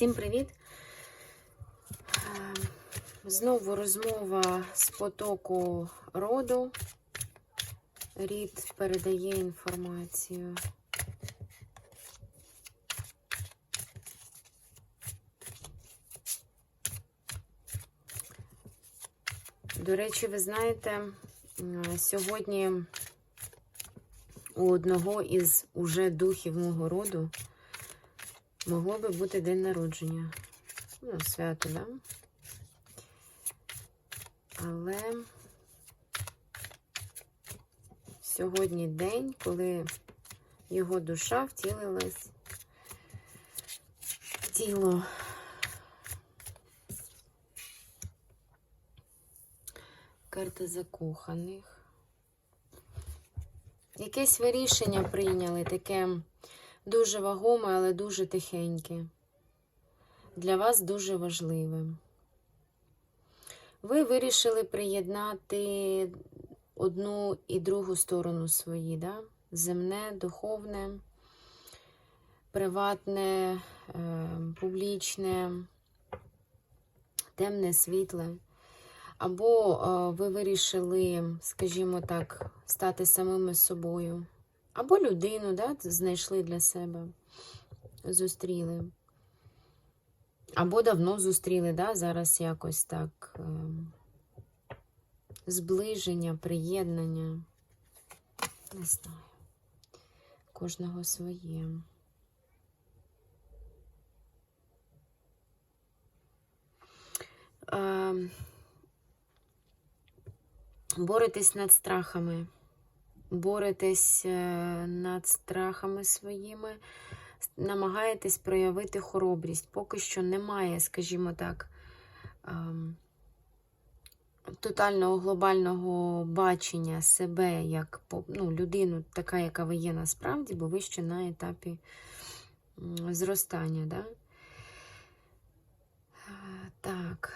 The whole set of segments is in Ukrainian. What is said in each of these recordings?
Всім привіт! Е, Знову розмова з потоку роду. Рід передає інформацію. До речі, ви знаєте, сьогодні у одного із уже духів мого роду могло би бути день народження. Ну, свято, да? Але сьогодні день, коли його душа втілилась в тіло. Карта закоханих. Якесь ви рішення прийняли, таке дуже вагоме, але дуже тихеньке. Для вас дуже важливе. Ви вирішили приєднати одну і другу сторону свої, да? земне, духовне, приватне, е, публічне, темне, світле. Або е, ви вирішили, скажімо так, стати самими собою. Або людину да, знайшли для себе, зустріли. Або давно зустріли, да, зараз якось так. Е, зближення, приєднання. Не знаю. Кожного своє. Е, Боретесь над страхами, боретесь е, над страхами своїми, намагаєтесь проявити хоробрість. Поки що немає, скажімо так, ем, тотального глобального бачення себе як ну, людину, така, яка ви є насправді, бо ви ще на етапі зростання. Да? Так.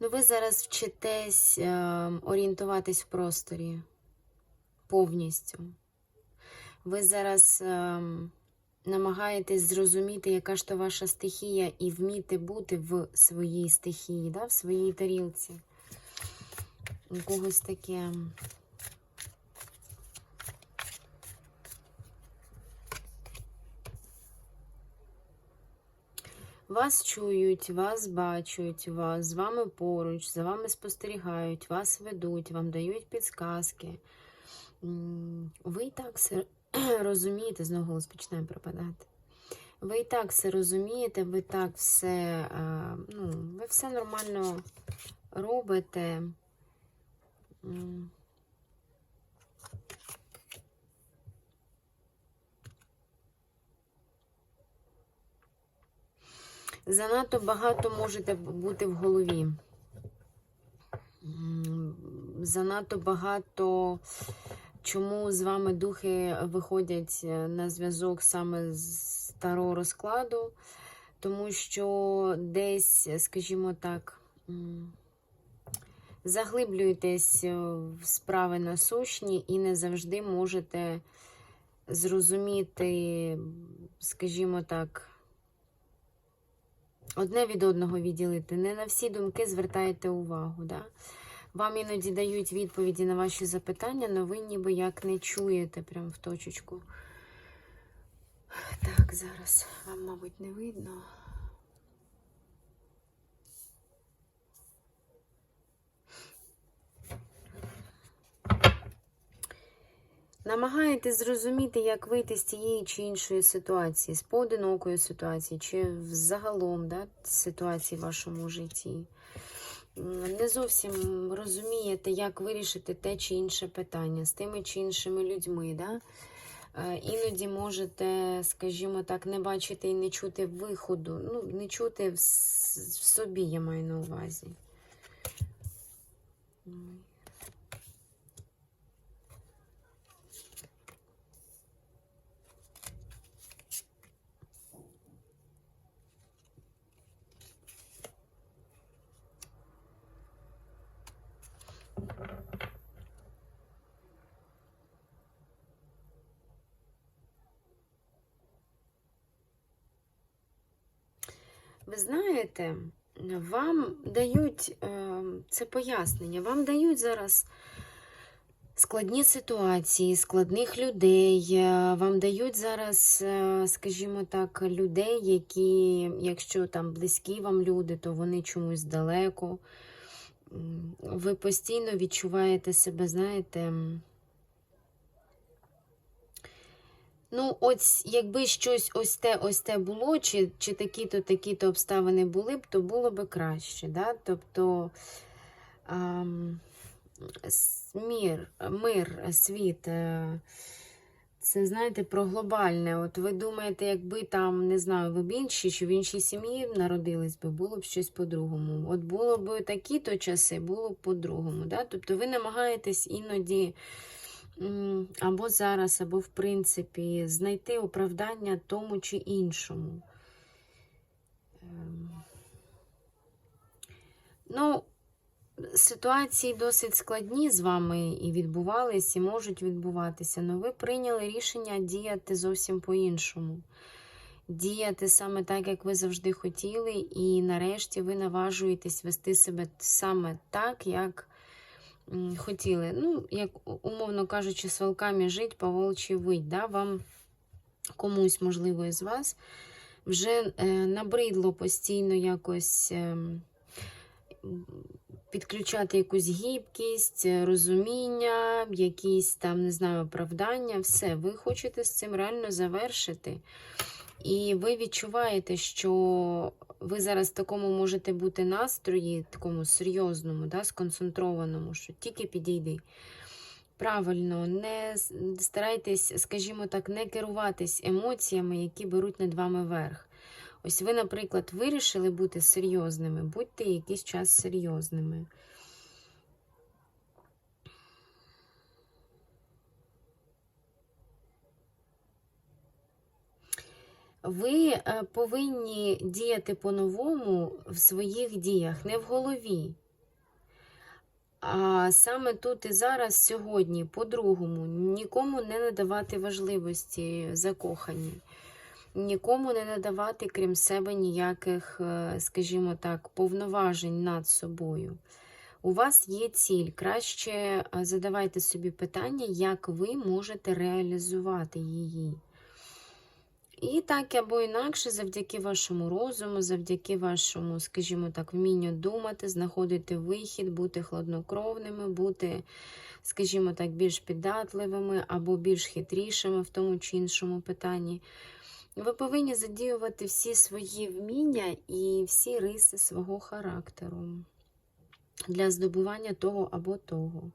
Ну, ви зараз вчитесь е, орієнтуватись в просторі повністю. Ви зараз е, намагаєтесь зрозуміти, яка ж то ваша стихія, і вміти бути в своїй стихії, да? в своїй тарілці. У когось таке. Вас чують, вас бачать, вас з вами поруч, за вами спостерігають, вас ведуть, вам дають підсказки. Ви і так все розумієте, знову голос починає пропадати. Ви і так все розумієте, ви так все, ну, ви все нормально робите. Занадто багато можете бути в голові. Занадто багато, чому з вами духи виходять е, на зв'язок саме з старого розкладу, тому що десь, скажімо так, заглиблюєтесь в справи насущні і не завжди можете зрозуміти, скажімо так, одне від одного відділити. Не на всі думки звертаєте увагу. Да? Вам іноді дають відповіді на ваші запитання, але ви ніби як не чуєте прям в точечку. Так, зараз вам, мабуть, не видно. Намагаєтесь зрозуміти, як вийти з тієї чи іншої ситуації, з поодинокої ситуації, чи взагалом да, ситуації в вашому житті. Не зовсім розумієте, як вирішити те чи інше питання з тими чи іншими людьми. Да? Е, іноді можете, скажімо так, не бачити і не чути виходу, ну, не чути в собі, я маю на увазі. Ви знаєте, вам дають е, це пояснення, вам дають зараз складні ситуації, складних людей. е, Вам дають зараз, е, скажімо так, людей, які, якщо там близькі вам люди, то вони чомусь далеко. Ви постійно відчуваєте себе, знаєте. м, Ну, ось якби щось ось те, ось те було, чи, чи такі-то, такі-то обставини були б, то було б краще. Да? Тобто ам, мір, мир, світ, е, це, знаєте, про глобальне. От ви думаєте, якби там, не знаю, ви б інші, чи в іншій сім'ї народились би, було б щось по-другому. От було б такі-то часи, було б по-другому. Да? Тобто ви намагаєтесь іноді. Або зараз, або в принципі, знайти оправдання тому чи іншому. Ем, Ну, ситуації досить складні з вами і відбувались, і можуть відбуватися, але ви прийняли рішення діяти зовсім по-іншому. Діяти саме так, як ви завжди хотіли, і нарешті ви наважуєтесь вести себе саме так, як хотіли. Ну, як умовно кажучи, з волками жить, по волчі вить. Да? Вам комусь, можливо, із вас вже е, набридло постійно якось е, підключати якусь гібкість, е, розуміння, якісь там, не знаю, оправдання. Все, ви хочете з цим реально завершити. І ви відчуваєте, що ви зараз в такому можете бути настрої, такому серйозному, да, сконцентрованому, що тільки підійди. Правильно, не старайтесь, скажімо так, не керуватись емоціями, які беруть над вами верх. Ось ви, наприклад, вирішили бути серйозними, будьте якийсь час серйозними. Ви е, повинні діяти по-новому в своїх діях, не в голові. А саме тут і зараз, сьогодні, по-другому, нікому не надавати важливості закохані, нікому не надавати, крім себе, ніяких, е, скажімо так, повноважень над собою. У вас є ціль. Краще е, задавайте собі питання, як ви можете реалізувати її. І так або інакше, завдяки вашому розуму, завдяки вашому, скажімо так, вмінню думати, знаходити вихід, бути хладнокровними, бути, скажімо так, більш піддатливими або більш хитрішими в тому чи іншому питанні. Ви повинні задіювати всі свої вміння і всі риси свого характеру для здобування того або того.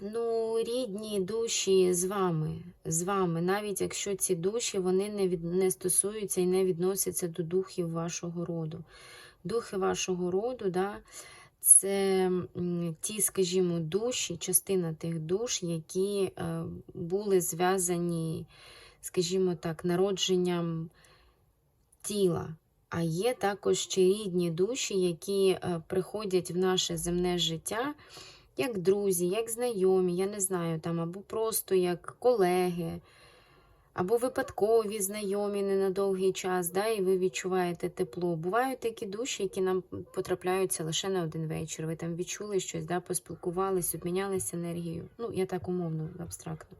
Ну, рідні душі з вами, з вами, навіть якщо ці душі вони не, від, не стосуються і не відносяться до духів вашого роду. Духи вашого роду, да, це ті, скажімо, душі, частина тих душ, які е, були зв'язані, скажімо так, народженням тіла. А є також ще рідні душі, які е, приходять в наше земне життя як друзі, як знайомі, я не знаю, там, або просто як колеги, або випадкові знайомі не на довгий час, да, і ви відчуваєте тепло. Бувають такі душі, які нам потрапляються лише на один вечір. Ви там відчули щось, да, поспілкувались, обмінялися енергією. Ну, я так умовно, абстрактно.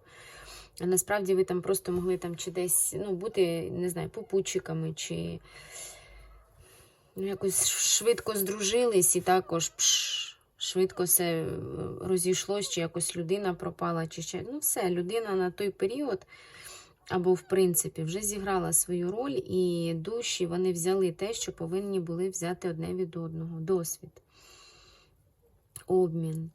А насправді ви там просто могли там чи десь ну, бути, не знаю, попутчиками, чи ну, якось швидко здружились і також пш, швидко все е, розійшлось, чи якось людина пропала, чи ще. Ну, все, людина на той період, або, в принципі, вже зіграла свою роль, і душі вони взяли те, що повинні були взяти одне від одного. Досвід, обмін.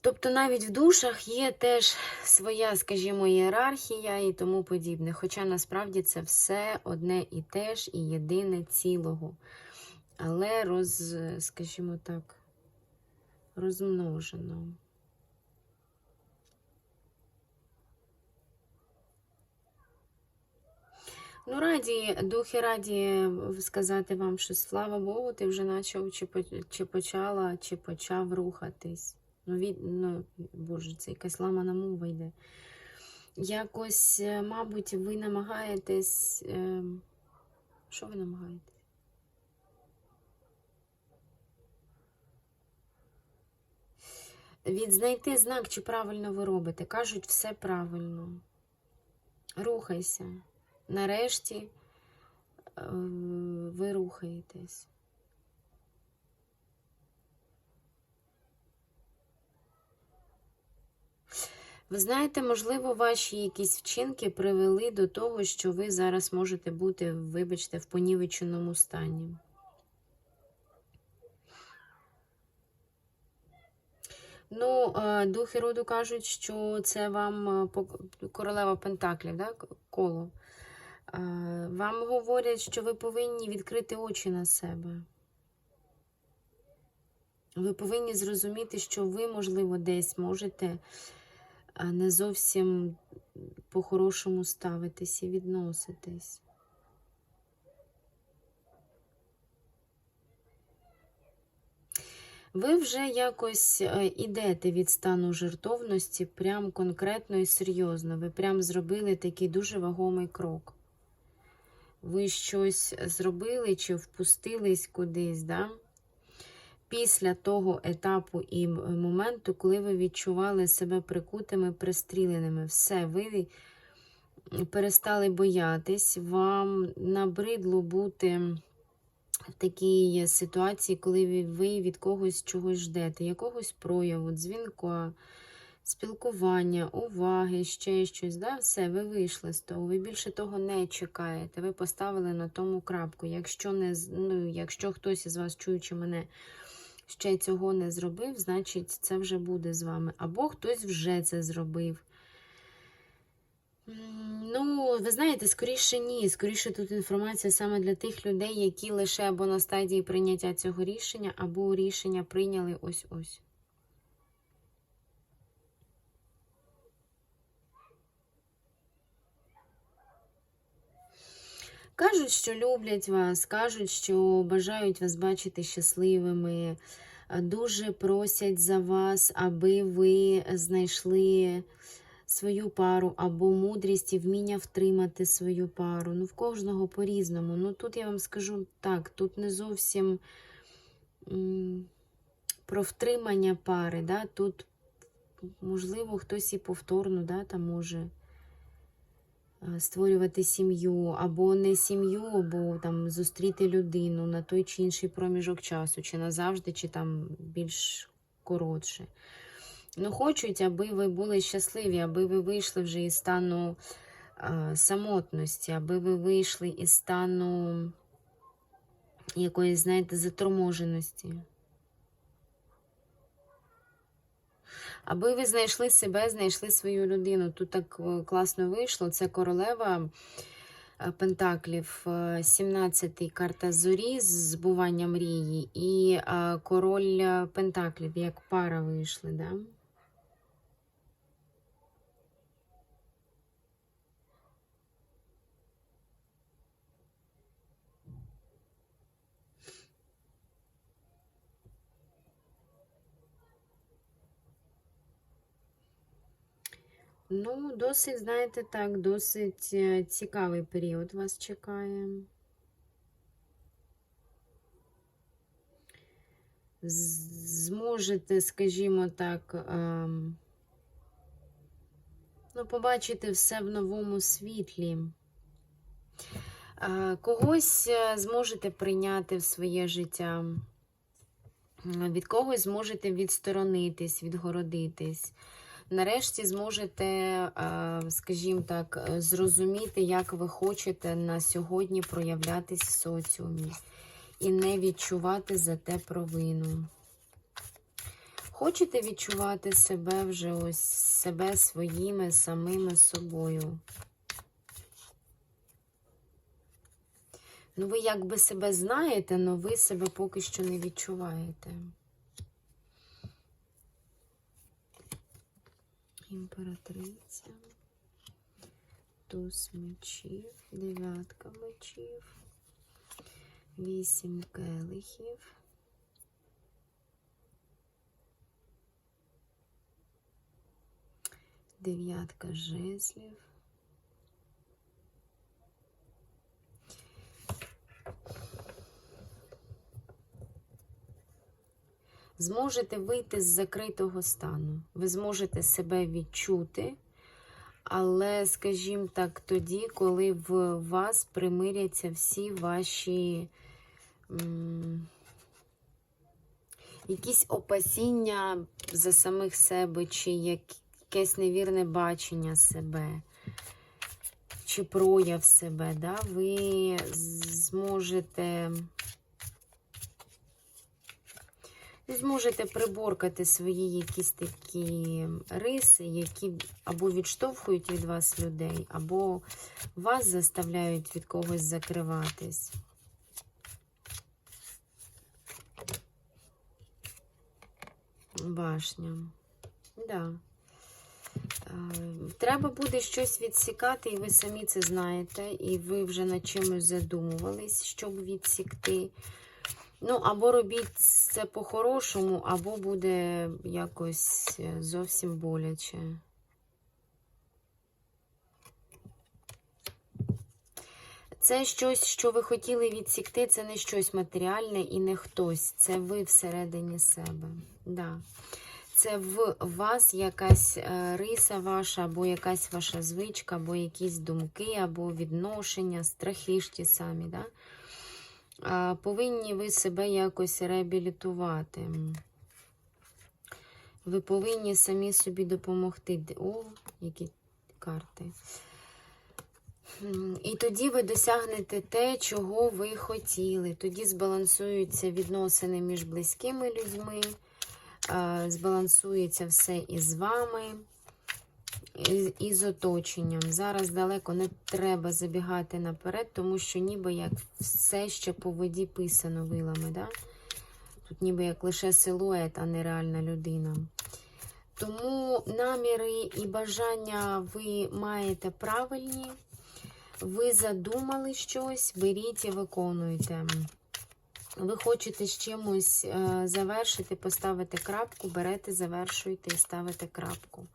Тобто навіть в душах є теж своя, скажімо, ієрархія і тому подібне. Хоча насправді це все одне і те ж, і єдине цілого. Але роз, скажімо так, розмножено. Ну, раді, духи раді сказати вам, що слава Богу, ти вже почав чи, почала, чи почав рухатись. Ну, від, ну, Боже, це якась ламана мова йде. якось, е, мабуть, ви намагаєтесь. е, Що ви намагаєтесь? Відзнайти знак, чи правильно ви робите. Кажуть, все правильно. Рухайся. Нарешті е, ви рухаєтесь. Ви знаєте, можливо, ваші якісь вчинки привели до того, що ви зараз можете бути, вибачте, в понівеченому стані. Ну, е, духи роду кажуть, що це вам е, королева Пентаклів, да? коло. Е, Вам говорять, що ви повинні відкрити очі на себе. Ви повинні зрозуміти, що ви, можливо, десь можете не зовсім по-хорошому ставитись і відноситись. Ви вже якось е, ідете від стану жертовності прям конкретно і серйозно. Ви прям зробили такий дуже вагомий крок. Ви щось зробили чи впустились кудись, да? після того етапу і моменту, коли ви відчували себе прикутими, пристріленими. Все, ви перестали боятись, вам набридло бути в такій ситуації, коли ви- від когось чогось ждете, якогось прояву, дзвінка, спілкування, уваги, ще щось. Да? Все, ви вийшли з того. Ви більше того не чекаєте. Ви поставили на тому крапку. Якщо, не, ну, якщо хтось із вас, чуючи мене, ще цього не зробив, значить це вже буде з вами. Або хтось вже це зробив. Ну, ви знаєте, скоріше ні. Скоріше тут інформація саме для тих людей, які лише або на стадії прийняття цього рішення, або рішення прийняли ось-ось. Кажуть, що люблять вас, кажуть, що бажають вас бачити щасливими, дуже просять за вас, аби ви знайшли свою пару або мудрість і вміння втримати свою пару. Ну, в кожного по-різному. Ну, тут я вам скажу так, тут не зовсім про втримання пари, да? тут, можливо, хтось і повторно да, там може е, створювати сім'ю, або не сім'ю, або там зустріти людину на той чи інший проміжок часу, чи назавжди, чи там більш коротше. Ну, хочуть, аби ви були щасливі, аби ви вийшли вже із стану е, самотності, аби ви вийшли із стану якоїсь, знаєте, заторможеності. Аби ви знайшли себе, знайшли свою людину. Тут так е, класно вийшло. Це королева е, Пентаклів, 17-й карта зорі збування мрії, і е, король е, Пентаклів, як пара вийшли. Да? Ну, досить, знаєте, так, досить е, цікавий період вас чекає. Зможете, скажімо так, ем, ну, побачити все в новому світлі. Е, Когось е, зможете прийняти в своє життя, від когось зможете відсторонитись, відгородитись. Нарешті зможете, е, скажімо так, е, зрозуміти, як ви хочете на сьогодні проявлятись в соціумі і не відчувати за те провину. Хочете відчувати себе вже ось себе своїми самими собою. Ну, ви якби себе знаєте, але ви себе поки що не відчуваєте. Імператриця, туз мечів, дев'ятка мечів, вісім келихів. Дев'ятка жезлів. Зможете вийти з закритого стану. Ви зможете себе відчути, але, скажімо так, тоді, коли в вас примиряться всі ваші м, якісь опасіння за самих себе, чи якесь невірне бачення себе, чи прояв себе, да? ви зможете. Ви зможете приборкати свої якісь такі риси, які або відштовхують від вас людей, або вас заставляють від когось закриватись. Башня. Да. Е, Треба буде щось відсікати, і ви самі це знаєте, і ви вже над чимось задумувались, щоб відсікти. Ну, або робіть це по-хорошому, або буде якось е, зовсім боляче. Це щось, що ви хотіли відсікти, це не щось матеріальне і не хтось. Це ви всередині себе. Да. Це в вас якась е, риса ваша, або якась ваша звичка, або якісь думки, або відношення, страхи ж ті самі. Да? Повинні ви себе якось реабілітувати. Ви повинні самі собі допомогти. О, які карти. І тоді ви досягнете те, чого ви хотіли. Тоді збалансуються відносини між близькими людьми, збалансується все із вами, і, і оточенням. Зараз далеко не треба забігати наперед, тому що ніби як все ще по воді писано вилами. Да? Тут ніби як лише силует, а не реальна людина. Тому наміри і бажання ви маєте правильні. Ви задумали щось, беріть і виконуйте. Ви хочете з чимось е, завершити, поставити крапку, берете, завершуєте і ставите крапку.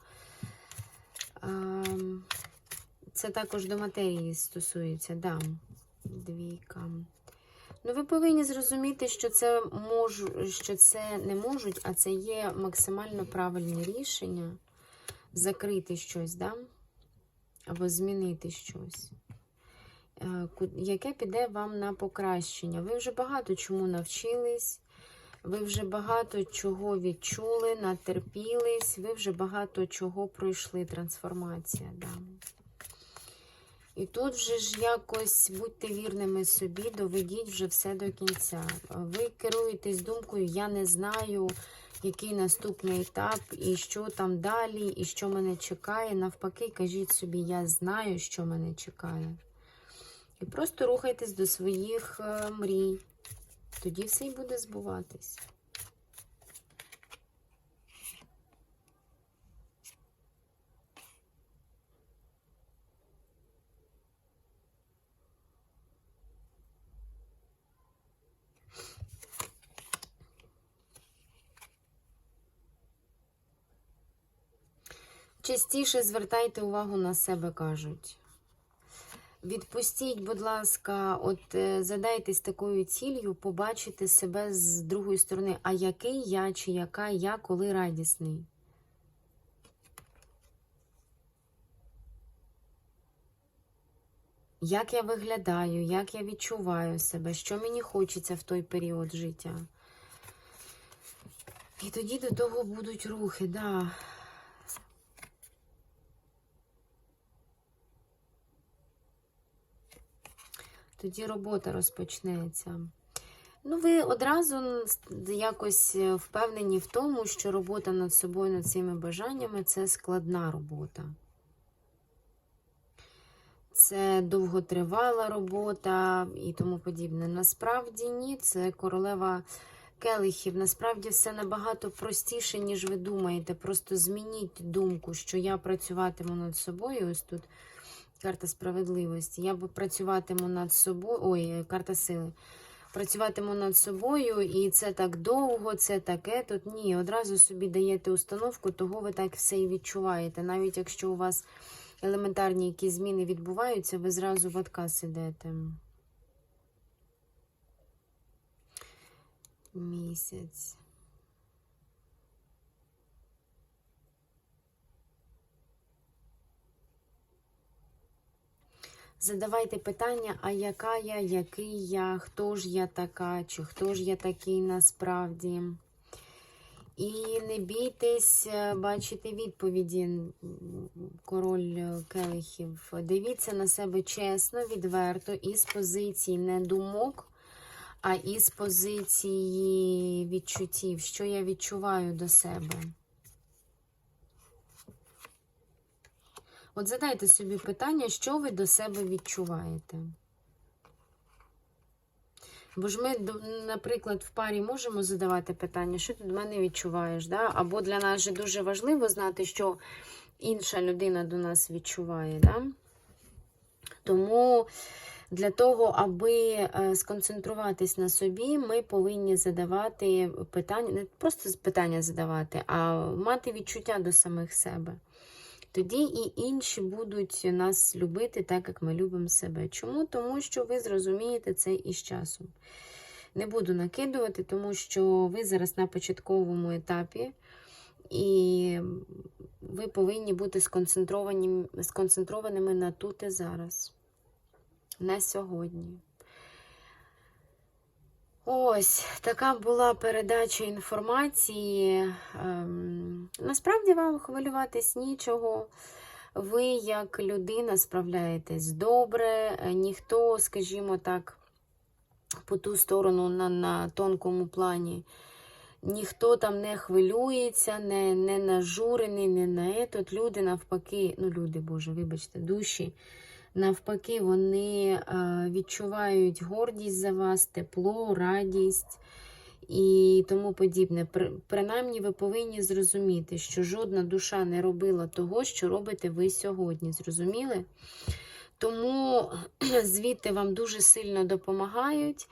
Ем, Це також до матерії стосується, да. Двійка. Ну, ви повинні зрозуміти, що це можу, що це не можуть, а це є максимально правильні рішення. Закрити щось, да? або змінити щось, е, яке піде вам на покращення. Ви вже багато чому навчились, ви вже багато чого відчули, натерпілись, ви вже багато чого пройшли. Трансформація. Да. І тут вже ж якось будьте вірними собі, доведіть вже все до кінця. Ви керуєтесь думкою, я не знаю, який наступний етап, і що там далі, і що мене чекає. Навпаки, кажіть собі, я знаю, що мене чекає. І просто рухайтесь до своїх е, мрій. Тоді все й буде збуватись. Частіше звертайте увагу на себе, кажуть. Відпустіть, будь ласка, от е, задайтесь такою ціллю, побачити себе з другої сторони. А який я чи яка я, коли радісний? Як я виглядаю, як я відчуваю себе, що мені хочеться в той період життя? І тоді до того будуть рухи, да. Тоді робота розпочнеться. Ну, ви одразу якось е, впевнені в тому, що робота над собою, над цими бажаннями це складна робота. Це довготривала робота і тому подібне. Насправді ні, це королева келихів. Насправді все набагато простіше, ніж ви думаєте. Просто змініть думку, що я працюватиму над собою. Ось тут карта справедливості. Я працюватиму над собою. Ой, карта сили. працюватиму над собою, і це так довго, це таке. Тут ні, одразу собі даєте установку, того ви так все і відчуваєте. Навіть якщо у вас елементарні якісь зміни відбуваються, ви зразу в отказ ідете. Місяць. Задавайте питання, а яка я, який я, хто ж я така, чи хто ж я такий насправді. І не бійтесь е, бачити відповіді, король е, келихів. Дивіться на себе чесно, відверто, із позиції не думок, а із позиції відчуттів, що я відчуваю до себе. От задайте собі питання, що ви до себе відчуваєте. Бо ж ми, наприклад, в парі можемо задавати питання, що ти до мене відчуваєш? Да? Або для нас же дуже важливо знати, що інша людина до нас відчуває. Да? Тому для того, аби е, сконцентруватись на собі, ми повинні задавати питання, не просто питання задавати, а мати відчуття до самих себе. Тоді і інші будуть нас любити так, як ми любимо себе. Чому? Тому що ви зрозумієте це із часом. Не буду накидувати, тому що ви зараз на початковому етапі, і ви повинні бути сконцентровані, сконцентрованими на тут і зараз, на сьогодні. Ось така була передача інформації. Ем, насправді вам хвилюватись нічого. Ви, як людина, справляєтесь добре. Ніхто, скажімо так, по ту сторону на, на тонкому плані. Ніхто там не хвилюється, не, не нажурений, не на етот. Люди навпаки, ну люди, Боже, вибачте, душі. Навпаки, вони е, відчувають гордість за вас, тепло, радість і тому подібне. Принаймні, ви повинні зрозуміти, що жодна душа не робила того, що робите ви сьогодні. Зрозуміли? Тому звідти вам дуже сильно допомагають,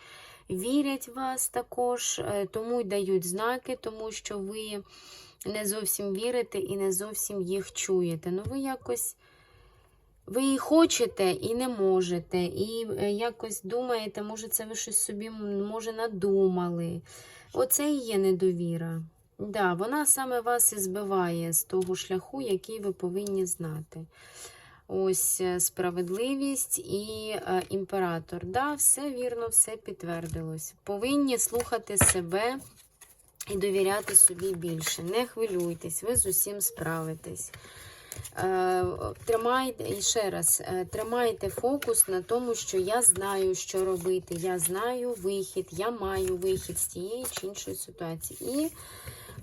вірять в вас також, е, тому й дають знаки, тому що ви не зовсім вірите і не зовсім їх чуєте. Ну, ви якось. Ви і хочете, і не можете, і е, якось думаєте, може, це ви щось собі може надумали. Оце і є недовіра. Да, вона саме вас і збиває з того шляху, який ви повинні знати. Ось е, справедливість і е, імператор. Да, все вірно, все підтвердилось. Повинні слухати себе і довіряти собі більше. Не хвилюйтесь, ви з усім справитесь. Е, Тримайте і ще раз, е, тримайте фокус на тому, що я знаю, що робити. Я знаю вихід, я маю вихід з тієї чи іншої ситуації. І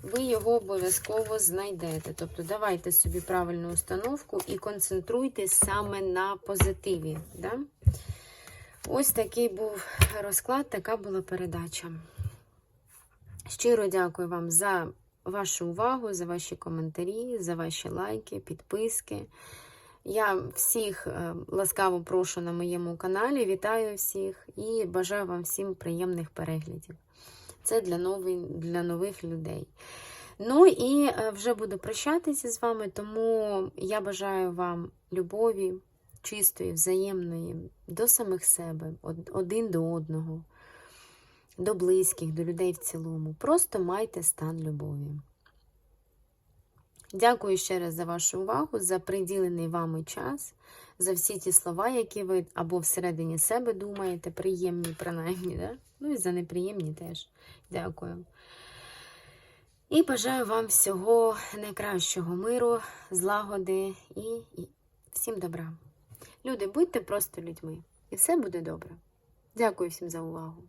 ви його обов'язково знайдете. Тобто давайте собі правильну установку і концентруйтесь саме на позитиві. Да? Ось такий був розклад, така була передача. Щиро дякую вам за вашу увагу, за ваші коментарі, за ваші лайки, підписки. Я всіх е, ласкаво прошу на моєму каналі. Вітаю всіх і бажаю вам всім приємних переглядів. Це для, новий, для нових людей. Ну і е, вже буду прощатися з вами, тому я бажаю вам любові, чистої, взаємної, до самих себе, один до одного до близьких, до людей в цілому. Просто майте стан любові. Дякую ще раз за вашу увагу, за приділений вами час, за всі ті слова, які ви або всередині себе думаєте, приємні, принаймні, да? ну і за неприємні теж. Дякую. І бажаю вам всього найкращого миру, злагоди і, і всім добра. Люди, будьте просто людьми, і все буде добре. Дякую всім за увагу.